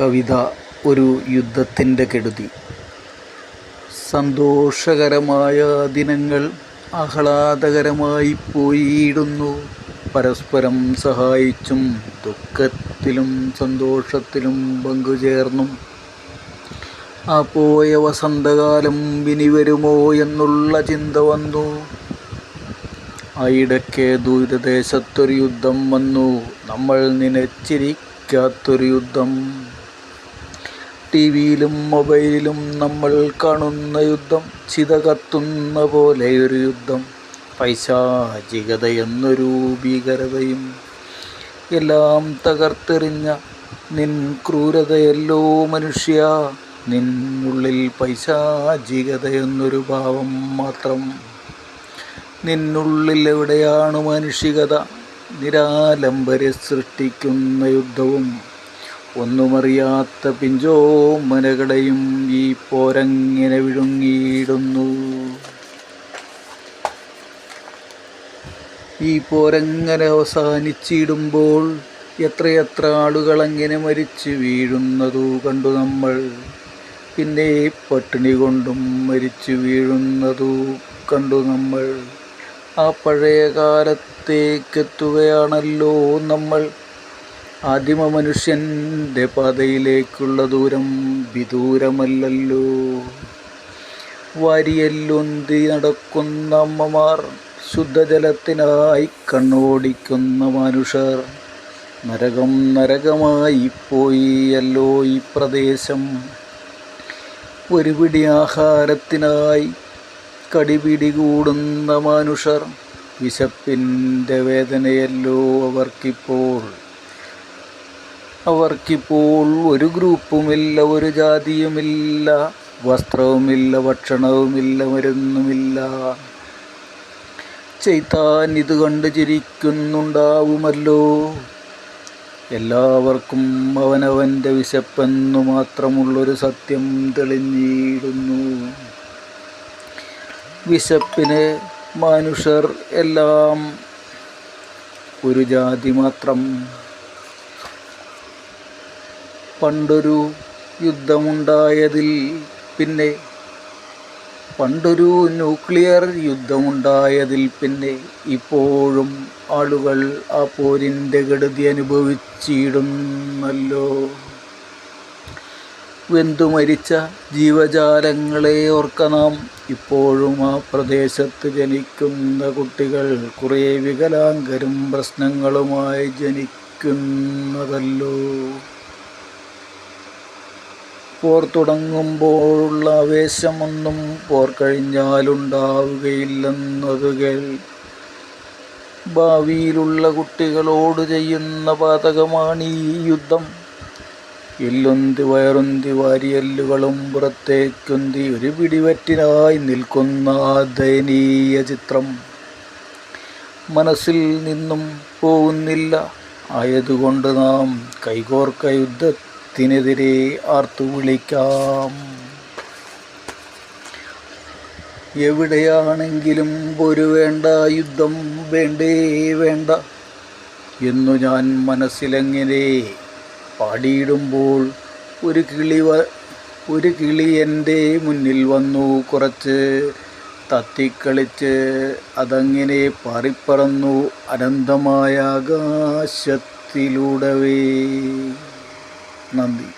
കവിത ഒരു യുദ്ധത്തിന്റെ കെടുതി. സന്തോഷകരമായ ദിനങ്ങൾ ആഹ്ലാദകരമായി പോയിടുന്നു പരസ്പരം സഹായിച്ചും ദുഃഖത്തിലും സന്തോഷത്തിലും പങ്കുചേർന്നും. ആ പോയ വസന്തകാലം ഇനി വരുമോ എന്നുള്ള ചിന്ത വന്നു. ആയിടയ്ക്ക് ദൂരദേശത്തൊരു യുദ്ധം വന്നു. നമ്മൾ നനച്ചിരിക്കാത്തൊരു യുദ്ധം. ടി വിയിലും മൊബൈലിലും നമ്മൾ കാണുന്ന യുദ്ധം ചിത കത്തുന്ന പോലെയൊരു യുദ്ധം. പൈശാചികത എന്നൊരു ഭീകരതയും എല്ലാം തകർത്തെറിഞ്ഞ നിൻ ക്രൂരതയല്ലോ മനുഷ്യ. നിന്നുള്ളിൽ പൈശാചികത എന്നൊരു ഭാവം മാത്രം. നിന്നുള്ളിൽ എവിടെയാണ് മനുഷ്യകത നിരാലംബരെ സൃഷ്ടിക്കുന്ന യുദ്ധവും. ഒന്നുമറിയാത്ത പിഞ്ചോ പിഞ്ചോമനകളെയും ഈ പോരങ്ങനെ വിഴുങ്ങിയിടുന്നു. ഈ പോരങ്ങനെ അവസാനിച്ചിടുമ്പോൾ എത്രയെത്ര ആളുകൾ അങ്ങനെ മരിച്ചു വീഴുന്നതു കണ്ടു നമ്മൾ. പിന്നെ പട്ടിണി കൊണ്ടും മരിച്ചു വീഴുന്നതു കണ്ടു നമ്മൾ. ആ പഴയ കാലത്തേക്കെത്തുകയാണല്ലോ നമ്മൾ. ആദിമ മനുഷ്യന്റെ പാതയിലേക്കുള്ള ദൂരം വിദൂരമല്ലല്ലോ. വരിയല്ലൊന്തി നടക്കുന്ന അമ്മമാർ ശുദ്ധജലത്തിനായി കണ്ണോടിക്കുന്ന മനുഷ്യർ. നരകം നരകമായി പോയിയല്ലോ ഈ പ്രദേശം. ഒരു പിടി ആഹാരത്തിനായി കടിപിടി കൂടുന്ന മനുഷ്യർ. വിശപ്പിന്റെ വേദനയല്ലോ അവർക്കിപ്പോൾ. അവർക്കിപ്പോൾ ഒരു ഗ്രൂപ്പുമില്ല ഒരു ജാതിയുമില്ല വസ്ത്രവുമില്ല ഭക്ഷണവുമില്ല മരുന്നുമില്ല. ചെയ്താൻ ഇത് കണ്ട് ചിരിക്കുന്നുണ്ടാവുമല്ലോ. എല്ലാവർക്കും അവനവന്റെ വിശപ്പെന്നു മാത്രമുള്ളൊരു സത്യം തെളിഞ്ഞിടുന്നു. വിശപ്പിന് മനുഷ്യർ എല്ലാം ഒരു ജാതി മാത്രം. പണ്ടൊരു യുദ്ധമുണ്ടായതിൽ പിന്നെ പണ്ടൊരു ന്യൂക്ലിയർ യുദ്ധമുണ്ടായതിൽ പിന്നെ ഇപ്പോഴും ആളുകൾ ആ പോരിന്റെ ഗടുതി അനുഭവിച്ചിടുന്നല്ലോ. വെന്തു മരിച്ച ജീവജാലങ്ങളെ ഓർക്ക നാം ഇപ്പോഴും ആ പ്രദേശത്ത് ജനിക്കുന്ന കുട്ടികൾ കുറേ വികലാംഗരും പ്രശ്നങ്ങളുമായി ജനിക്കുന്നതല്ലോ. പോർ തുടങ്ങുമ്പോഴുള്ള ആവേശമൊന്നും പോർ കഴിഞ്ഞാലുണ്ടാവുകയില്ലെന്നത് ഭാവിയിലുള്ള കുട്ടികളോട് ചെയ്യുന്ന പാതകമാണ് ഈ യുദ്ധം. എല്ലൊന്തി വയറൊന്തി വാരിയല്ലുകളും പുറത്തേക്കൊന്തി ഒരു പിടിവറ്റിനായി നിൽക്കുന്ന ദയനീയ ചിത്രം. മനസ്സിൽ നിന്നും പോകുന്നില്ല. ആയതുകൊണ്ട് നാം കൈകോർക്ക യുദ്ധത്തിനെതിരെ ആർത്തു വിളിക്കാം. എവിടെയാണെങ്കിലും ഒരു വേണ്ട യുദ്ധം വേണ്ടേ വേണ്ട എന്നു ഞാൻ മനസ്സിലെങ്ങനെ പാടിയിടുമ്പോൾ ഒരു കിളി വ ഒരു കിളി എന്റെ മുന്നിൽ വന്നു കുറച്ച് തത്തിക്കളിച്ച് അതങ്ങനെ പാറിപ്പറന്നു അനന്തമായ ആകാശത്തിലൂടവേ. நன்றி.